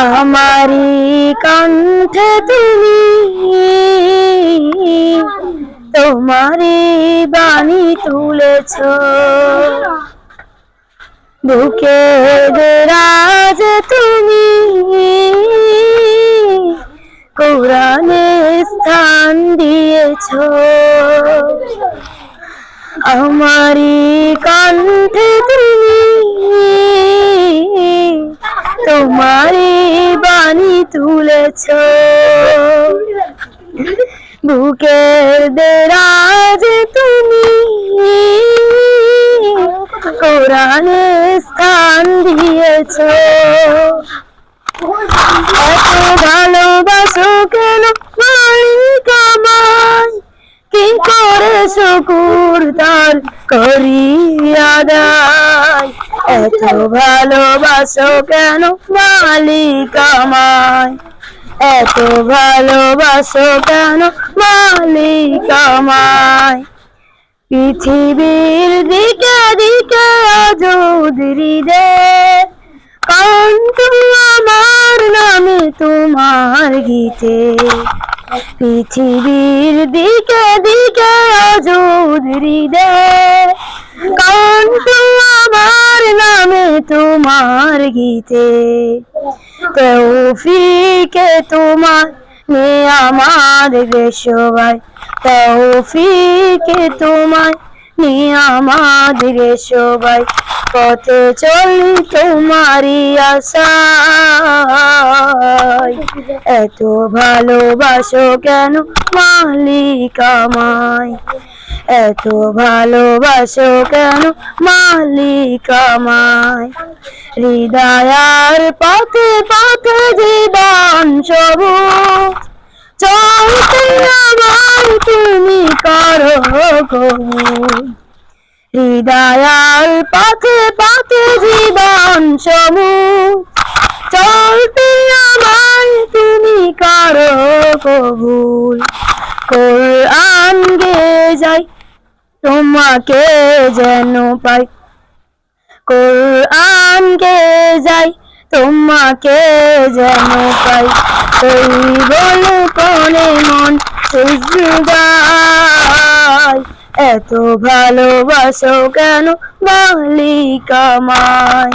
আমারি কণ্ঠে তুমি তোমারি বাণী তুলেছ। বুকে দেরাজ তুমি কোরআনে স্থান দিয়েছ। আমারি কণ্ঠে তুমি তোমারি তুলেছ বুকের দেরাজ তুমি। কোরআনে স্থান দিয়েছ। এত ভালোবাসো কেন মালিক আমায়? কি করে শুকুর তার করি আদায় এত ভালোবাসো কেন মালিক আমায়? এত ভালোবাসো কেন মালিক আমায়? পৃথিবীর দিকে দিকে অযোধরি দে কণ্ঠ আমার নামে তোমার গীতে। পৃথিবীর দিকে দিকে অযোধরি দে তোমার গীতে। তৌফিকে তোমার নে আমার সবাই তৌফিকে তোমার নে আমার সবাই পথে চল তোমারি আশায় এত ভালোবাসো কেন মালিক আমায়? এত ভালোবাসো কেন মালিক আমায়? হৃদয়ার পথে পথে জীবন সবুজ। চলতে তুমি করো কবুল হৃদয়ার পথে পথে করো কবুল। কোরআন গে যাই, তোমাকে যেন পাই। কোরআন গে যাই, তোমাকে যেন পাই। এই বলে কোনে মন সিজদায়, এত ভালোবাসো কেন মালিক আমায়?